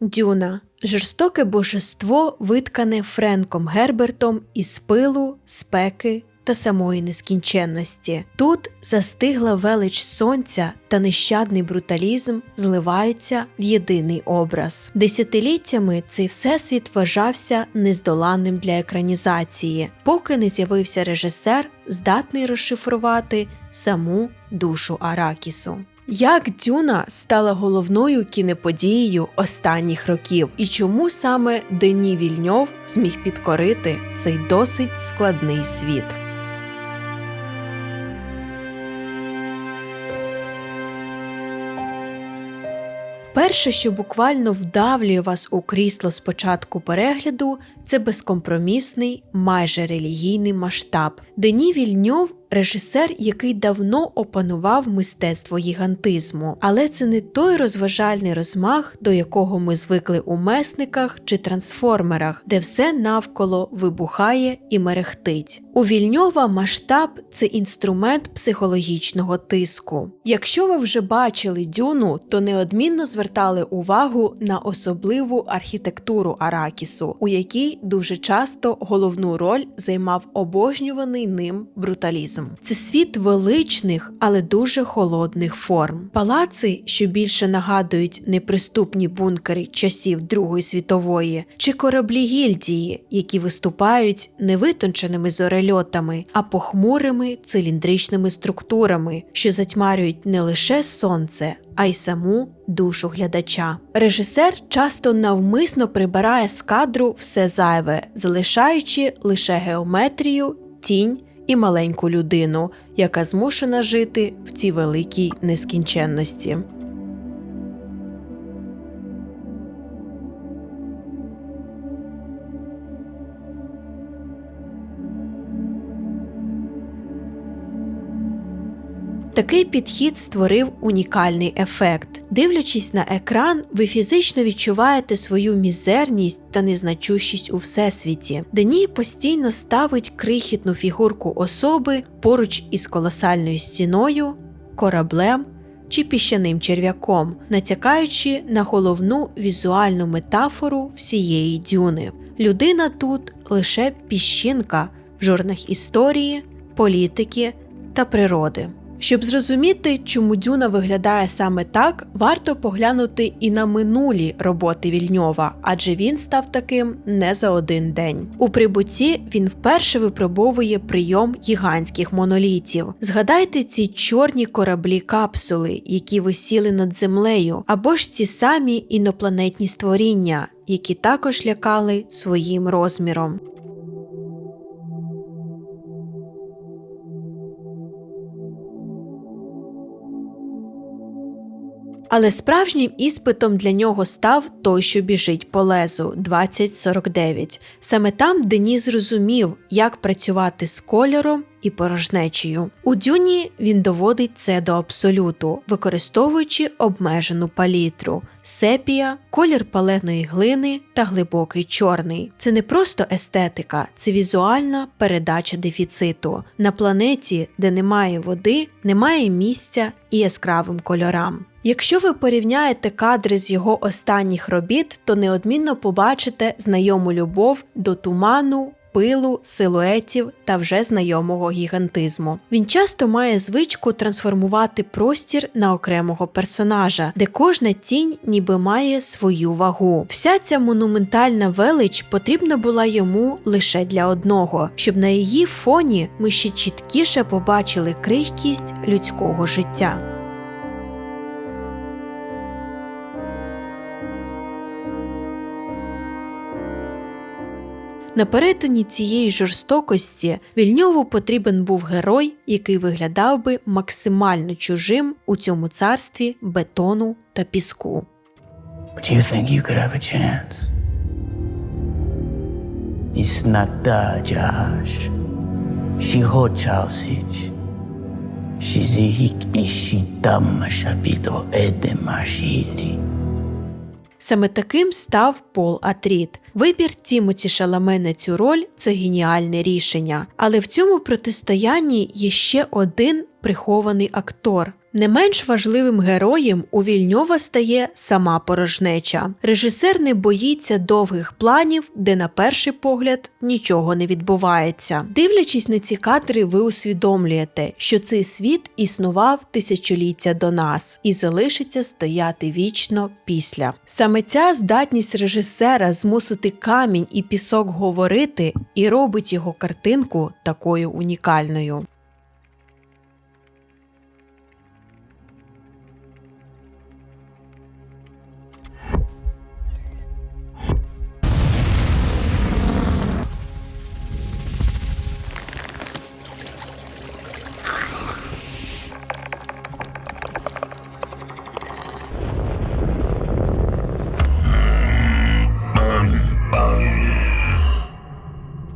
Дюна жорстоке божество, виткане Френком Гербертом із пилу, спеки та самої нескінченності. Тут застигла велич сонця та нещадний бруталізм зливаються в єдиний образ. Десятиліттями цей всесвіт вважався нездоланним для екранізації, поки не з'явився режисер, здатний розшифрувати саму душу Аракісу. Як Дюна стала головною кіноподією останніх років, і чому саме Дені Вільньов зміг підкорити цей досить складний світ? Перше, що буквально вдавлює вас у крісло з початку перегляду, це безкомпромісний, майже релігійний масштаб. Дені Вільньов режисер, який давно опанував мистецтво гігантизму, але це не той розважальний розмах, до якого ми звикли у месниках чи трансформерах, де все навколо вибухає і мерехтить. У Вільньова масштаб це інструмент психологічного тиску. Якщо ви вже бачили дюну, то неодмінно звертали увагу на особливу архітектуру Аракісу, у якій дуже часто головну роль займав обожнюваний ним бруталізм. Це світ величних, але дуже холодних форм. Палаци, що більше нагадують неприступні бункери часів Другої світової, чи кораблі гільдії, які виступають не витонченими зорельотами, а похмурими циліндричними структурами, що затьмарюють не лише сонце, а й саму душу глядача. Режисер часто навмисно прибирає з кадру все зайве, залишаючи лише геометрію, тінь і маленьку людину, яка змушена жити в цій великій нескінченності. Такий підхід створив унікальний ефект. Дивлячись на екран, ви фізично відчуваєте свою мізерність та незначущість у всесвіті. Деній постійно ставить крихітну фігурку особи поруч із колосальною стіною, кораблем чи піщаним черв'яком, натякаючи на головну візуальну метафору всієї дюни. Людина тут лише піщинка в жорнах історії, політики та природи. Щоб зрозуміти, чому Дюна виглядає саме так, варто поглянути і на минулі роботи Вільньова, адже він став таким не за один день. У прибутті він вперше випробовує прийом гігантських монолітів. Згадайте ці чорні кораблі капсули, які висіли над землею, або ж ці самі інопланетні створіння, які також лякали своїм розміром. Але справжнім іспитом для нього став той, що біжить по лезу 2049. Саме там Дені зрозумів, як працювати з кольором і порожнечею. У дюні він доводить це до абсолюту, використовуючи обмежену палітру, сепія, колір паленої глини та глибокий чорний. Це не просто естетика, це візуальна передача дефіциту. На планеті, де немає води, немає місця і яскравим кольорам. Якщо ви порівняєте кадри з його останніх робіт, то неодмінно побачите знайому любов до туману, пилу, силуетів та вже знайомого гігантизму. Він часто має звичку трансформувати простір на окремого персонажа, де кожна тінь ніби має свою вагу. Вся ця монументальна велич потрібна була йому лише для одного, щоб на її фоні ми ще чіткіше побачили крихкість людського життя. На перетині цієї жорстокості вільньову потрібен був герой, який виглядав би максимально чужим у цьому царстві бетону та піску. Do you think you could have a chance? Існата джаш. Сігочалсіч. Шізігік ішітам шапіто едемашілі. Саме таким став Пол Атріт. Вибір Тімоті Шаламе на цю роль це геніальне рішення. Але в цьому протистоянні є ще один прихований актор. Не менш важливим героєм у Вільньова стає сама порожнеча. Режисер не боїться довгих планів, де на перший погляд нічого не відбувається. Дивлячись на ці кадри, ви усвідомлюєте, що цей світ існував тисячоліття до нас і залишиться стояти вічно після. Саме ця здатність режисера змусити камінь і пісок говорити і робить його картинку такою унікальною.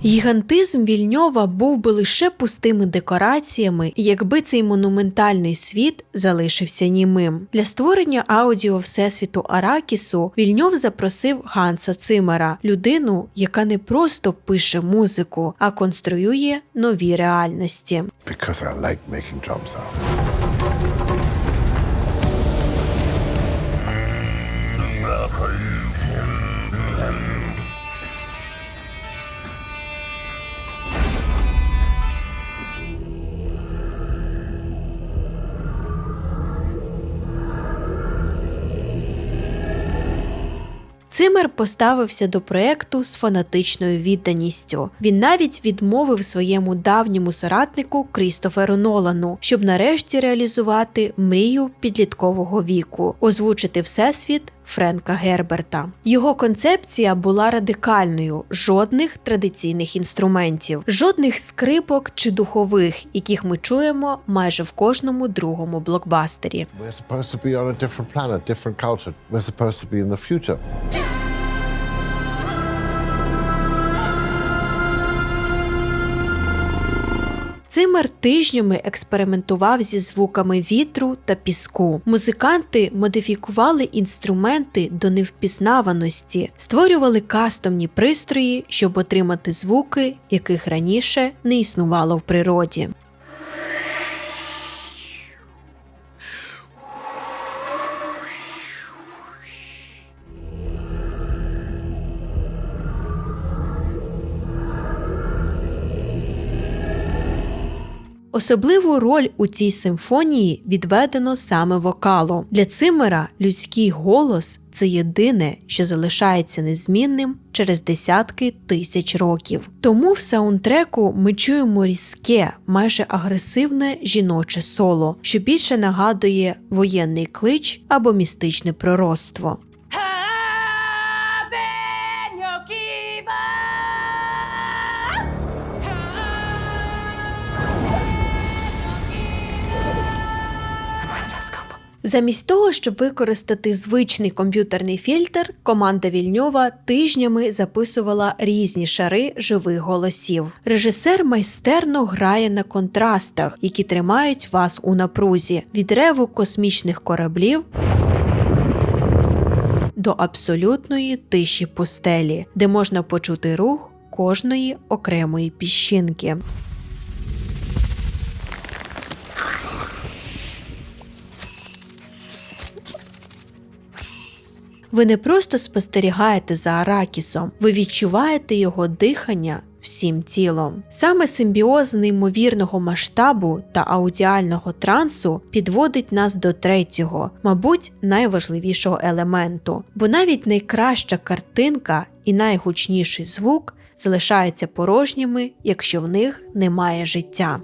Гігантизм Вільньова був би лише пустими декораціями, якби цей монументальний світ залишився німим. Для створення аудіо всесвіту Аракісу Вільньов запросив Ганса Цимера, людину, яка не просто пише музику, а конструює нові реальності. because I like making drum sound. Цимер поставився до проекту з фанатичною відданістю. Він навіть відмовив своєму давньому соратнику Крістоферу Нолану, щоб нарешті реалізувати мрію підліткового віку, озвучити всесвіт Френка Герберта. Його концепція була радикальною: жодних традиційних інструментів, жодних скрипок чи духових, яких ми чуємо майже в кожному другому блокбастері. We're supposed to be on a different planet, different culture. We're supposed to be in the future. Цимер тижнями експериментував зі звуками вітру та піску. Музиканти модифікували інструменти до невпізнаваності, створювали кастомні пристрої, щоб отримати звуки, яких раніше не існувало в природі. Особливу роль у цій симфонії відведено саме вокалу. Для Цимера людський голос це єдине, що залишається незмінним через десятки тисяч років. Тому в саундтреку ми чуємо різке, майже агресивне жіноче соло, що більше нагадує воєнний клич або містичне пророцтво. Замість того, щоб використати звичний комп'ютерний фільтр, команда Вільньова тижнями записувала різні шари живих голосів. Режисер майстерно грає на контрастах, які тримають вас у напрузі від реву космічних кораблів. До абсолютної тиші пустелі, де можна почути рух кожної окремої піщинки. Ви не просто спостерігаєте за Аракісом, ви відчуваєте його дихання всім тілом. Саме симбіоз неймовірного масштабу та аудіального трансу підводить нас до третього, мабуть, найважливішого елементу, бо навіть найкраща картинка і найгучніший звук залишаються порожніми, якщо в них немає життя.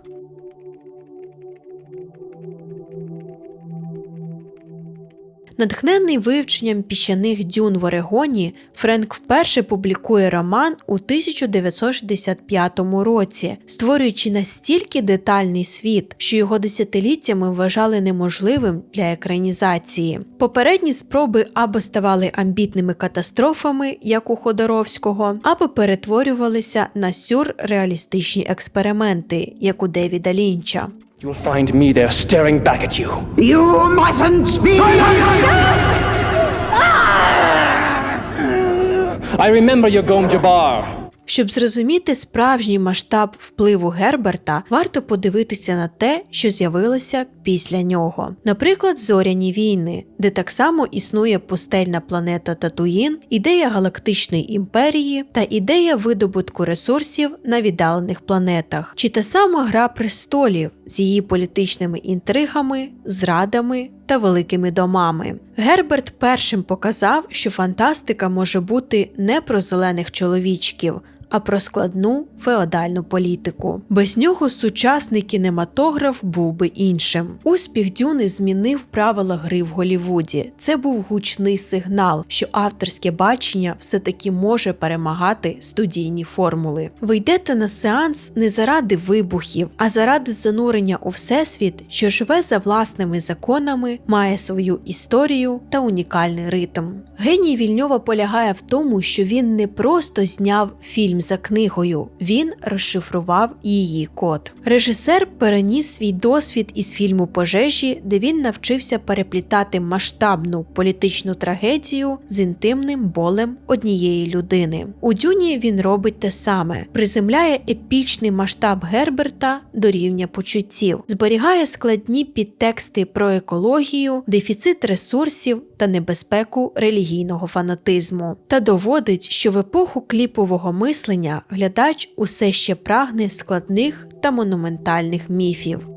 Натхнений вивченням піщаних дюн в Орегоні, Френк вперше публікує роман у 1965 році, створюючи настільки детальний світ, що його десятиліттями вважали неможливим для екранізації. Попередні спроби або ставали амбітними катастрофами, як у Ходоровського, або перетворювалися на сюрреалістичні експерименти, як у Девіда Лінча. You will find me there staring back at you. You mustn't speak! Ah! I remember your Gom Jabbar. Щоб зрозуміти справжній масштаб впливу Герберта, варто подивитися на те, що з'явилося після нього. Наприклад, зоряні війни, де так само існує пустельна планета Татуїн, ідея галактичної імперії та ідея видобутку ресурсів на віддалених планетах, чи та сама Гра престолів з її політичними інтригами, зрадами та великими домами. Герберт першим показав, що фантастика може бути не про зелених чоловічків. А про складну феодальну політику. Без нього сучасний кінематограф був би іншим. Успіх Дюни змінив правила гри в Голівуді. Це був гучний сигнал, що авторське бачення все-таки може перемагати студійні формули. Ви йдете на сеанс не заради вибухів, а заради занурення у всесвіт, що живе за власними законами, має свою історію та унікальний ритм. Геній Вільньова полягає в тому, що він не просто зняв фільм за книгою, він розшифрував її код. Режисер переніс свій досвід із фільму пожежі, де він навчився переплітати масштабну політичну трагедію з інтимним болем однієї людини. У Дюні він робить те саме: приземляє епічний масштаб Герберта до рівня почуттів, зберігає складні підтексти про екологію, дефіцит ресурсів та небезпеку релігійного фанатизму, та доводить, що в епоху кліпового мислення глядач усе ще прагне складних та монументальних міфів.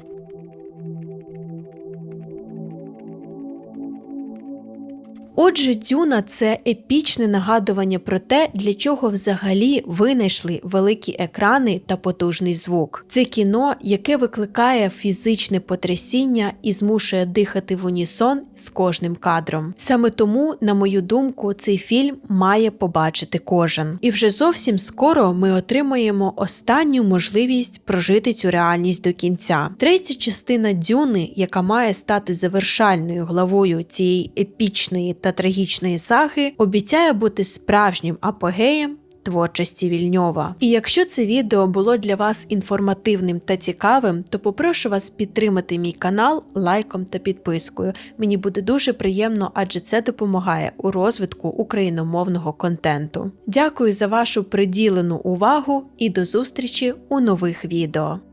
Отже, Дюна це епічне нагадування про те, для чого взагалі винайшли великі екрани та потужний звук. Це кіно, яке викликає фізичне потрясіння і змушує дихати в унісон з кожним кадром. Саме тому, на мою думку, цей фільм має побачити кожен. І вже зовсім скоро ми отримаємо останню можливість прожити цю реальність до кінця. Третя частина Дюни, яка має стати завершальною главою цієї епічної та трагічної саги, обіцяє бути справжнім апогеєм. Творчості Вільньова. І якщо це відео було для вас інформативним та цікавим, то попрошу вас підтримати мій канал лайком та підпискою. Мені буде дуже приємно, адже це допомагає у розвитку україномовного контенту. Дякую за вашу приділену увагу і до зустрічі у нових відео.